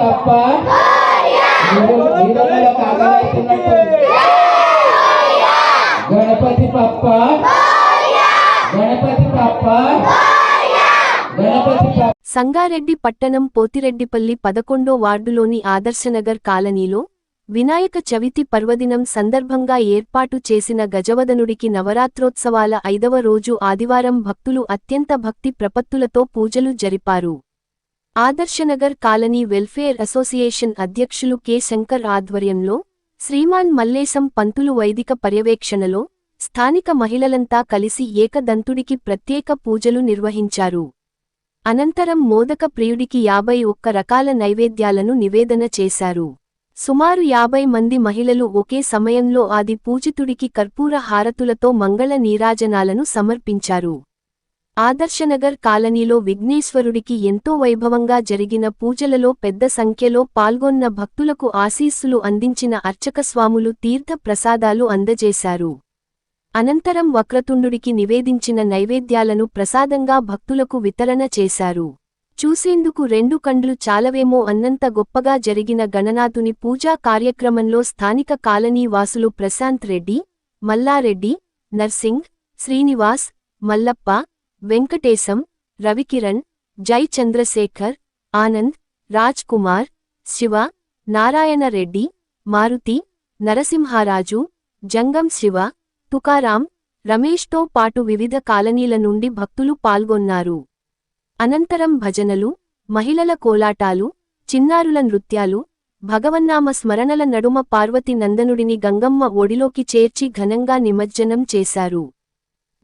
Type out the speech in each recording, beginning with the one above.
పప్ప కాగలవుతున్నట్టు గణపతి పప్ప గణపతి పప్ప గణపతి పప్ప సంగారెడ్డి పట్టణం పోతిరెడ్డిపల్లి పదకొండో వార్డులోని ఆదర్శనగర్ కాలనీలో వినాయక చవితి పర్వదినం సందర్భంగా ఏర్పాటు చేసిన గజవదనుడికి నవరాత్రోత్సవాల ఐదవ రోజు ఆదివారం భక్తులు అత్యంత భక్తి ప్రపత్తులతో పూజలు జరిపారు. ఆదర్శనగర్ కాలనీ వెల్ఫేర్ అసోసియేషన్ అధ్యక్షులు కె. శంకర్ ఆధ్వర్యంలో శ్రీమాన్ మల్లేశం పంతులు వైదిక పర్యవేక్షణలో స్థానిక మహిళలంతా కలిసి ఏకదంతుడికి ప్రత్యేక పూజలు నిర్వహించారు. అనంతరం మోదక ప్రియుడికి యాభై ఒక్క రకాల నైవేద్యాలను నివేదన చేశారు. సుమారు యాభై మంది మహిళలు ఒకే సమయంలో ఆది పూజితుడికి కర్పూర హారతులతో మంగళ నీరాజనాలను సమర్పించారు. ఆదర్శనగర్ కాలనీలో విఘ్నేశ్వరుడికి ఎంతో వైభవంగా జరిగిన పూజలలో పెద్ద సంఖ్యలో పాల్గొన్న భక్తులకు ఆశీస్సులు అందించిన అర్చకస్వాములు తీర్థ ప్రసాదాలు అందజేశారు. అనంతరం వక్రతుండుడికి నివేదించిన నైవేద్యాలను ప్రసాదంగా భక్తులకు వితరణ చేశారు. చూసేందుకు రెండు కండ్లు చాలవేమో అన్నంత గొప్పగా జరిగిన గణనాథుని పూజా కార్యక్రమంలో స్థానిక కాలనీ వాసులు ప్రశాంత్ రెడ్డి మల్లారెడ్డి నర్సింగ్ శ్రీనివాస్ మల్లప్ప వెంకటేశం రవికిరణ్ జై చంద్రశేఖర్ ఆనంద్ రాజ్ కుమార్ శివ నారాయణ రెడ్డి మారుతి నరసింహారాజు జంగం శివ తుకారాం రమేష్తో పాటు వివిధ కాలనీల నుండి భక్తులు పాల్గొన్నారు. అనంతరం భజనలు మహిళల కోలాటాలు చిన్నారుల నృత్యాలు భగవన్నామ స్మరణల నడుమ పార్వతి నందనుడిని గంగమ్మ ఒడిలోకి చేర్చి ఘనంగా నిమజ్జనం చేశారు.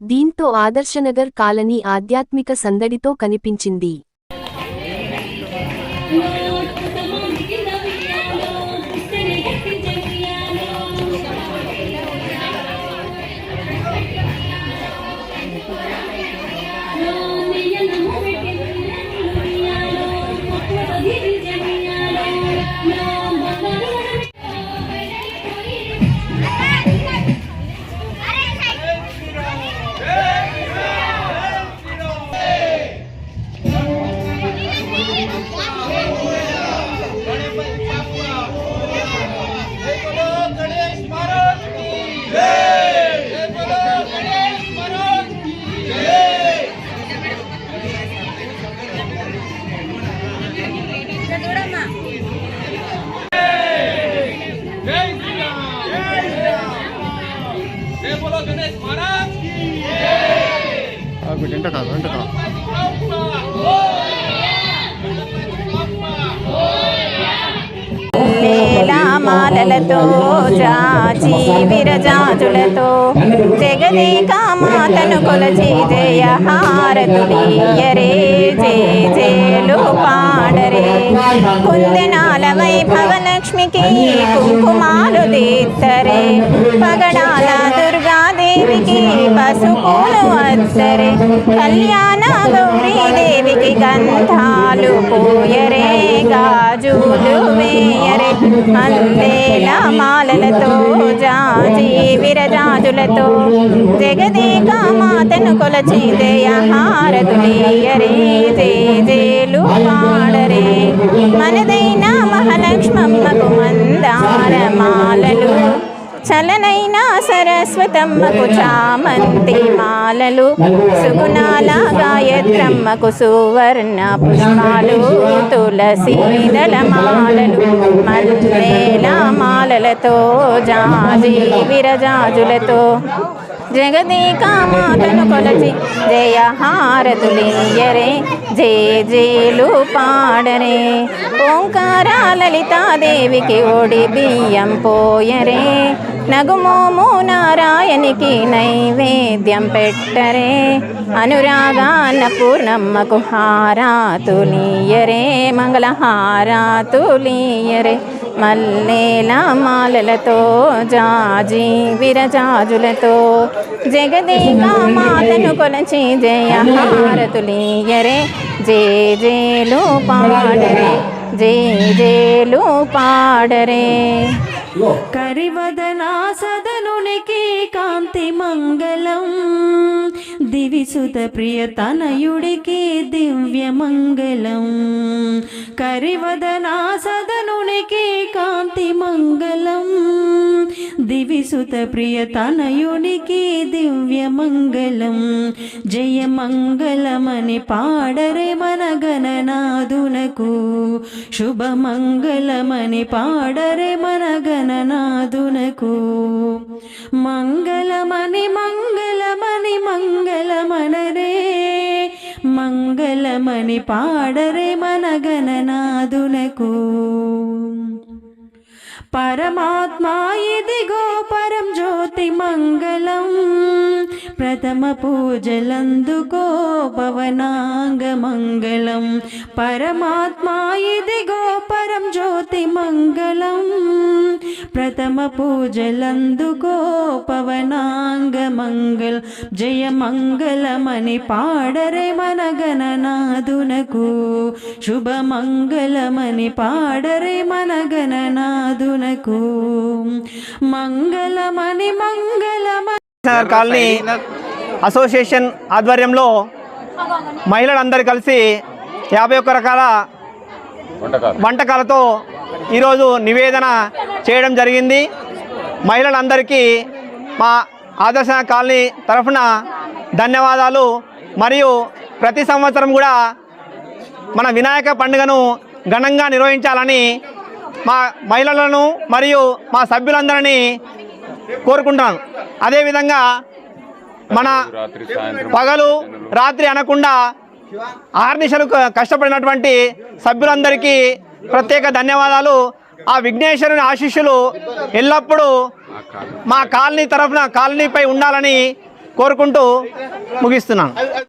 దీంతో ఆదర్శనగర్ కాలనీ ఆధ్యాత్మిక సందడితో కనిపించింది. వెంట కాదు వెంట కాదు లీలామాలలతో జాచి విరజాజులతో జగదేక మాతను కొలచి జయ హారతులీయరే జయ జయలు పాడరే. కుందనాల వైభవ లక్ష్మికి కుంకుమాలు దీత్తరే పగడా పసుపులు అద్దరే కళ్యాణ గౌరీదేవికి గంధాలు పోయరే గాజులు వేయరే మల్లేల మాలలతో జాజి విరజాజులతో జగదేక మాతను కొలచి జయ హారతులీయరే పాడరే. మనదైన మహాలక్ష్మమ్మకు మందార మాలలు చలనైన సరస్వతమ్మకు చామంతి మాలలు సుగుణాల గాయత్రమ్మకు సువర్ణ పుష్పాలు తులసి మాలలు మల్లేల మాలలతో జాజి విరజాజులతో. జగదీకామాతను కొలచి జయ హారతులీయరే జయ జేలు పాడరే. ఓంకార లలితాదేవికి ఒడి బియ్యం పోయరే. నగుమోము నారాయణికి నైవేద్యం పెట్టరే. అనురాగాన్న పూర్ణమ్మకు హారాతులీయరే మంగళ హారాతులీయరే మల్లేల మాలలతో జాజి విరజాజులతో జగదేగా మాతను కొలచి జయ హారతులీయరే జే జేలు పాడరే జే జేలు పాడరే. కరివదనా సదనునికి కాంతి మంగళం. దివిసుత ప్రియ తనయుడికి దివ్య మంగళం. కరివదనా సదనునికి కాంతి మంగళం. దివిసుత ప్రియ తనయునికి దివ్య మంగళం. జయ మంగళమని పాడరే మన గణనాదునకు శుభ మంగళమని పాడరే మన గణనాదునకు మంగళమని మంగళమని మంగళ మంగళమని పాడరే మన గణనాదునకు పరమాత్మా ఇదిగో పరం జ్యోతి మంగళం. ప్రథమ పూజలందుకో పవనాంగ మంగళం పరమాత్మా ఇదిగో పరం జ్యోతి మంగళం. ప్రథమ పూజలందుకో పవనాంగ మంగళ జయ మంగళమని పాడరే మన గణనాదునకు శుభ మంగళమని పాడరే మన గణనాదునకు మంగళమని మంగళమని నగర్ కాలనీ అసోసియేషన్ ఆధ్వర్యంలో మహిళలందరూ కలిసి యాభై ఒక్క రకాల వంటకాలతో ఈరోజు నివేదన చేయడం జరిగింది. మహిళలందరికీ మా ఆదర్శ కాలనీ తరఫున ధన్యవాదాలు. మరియు ప్రతి సంవత్సరం కూడా మన వినాయక పండుగను ఘనంగా నిర్వహించాలని మా మహిళలను మరియు మా సభ్యులందరినీ కోరుకుంటున్నాను. అదేవిధంగా మన పగలు రాత్రి అనకుండా ఆర్నిశలు కష్టపడినటువంటి సభ్యులందరికీ ప్రత్యేక ధన్యవాదాలు. ఆ విఘ్నేశ్వరుని ఆశీస్సులు ఎల్లప్పుడూ మా కాలనీ తరఫున కాలనీపై ఉండాలని కోరుకుంటూ ముగిస్తున్నాను.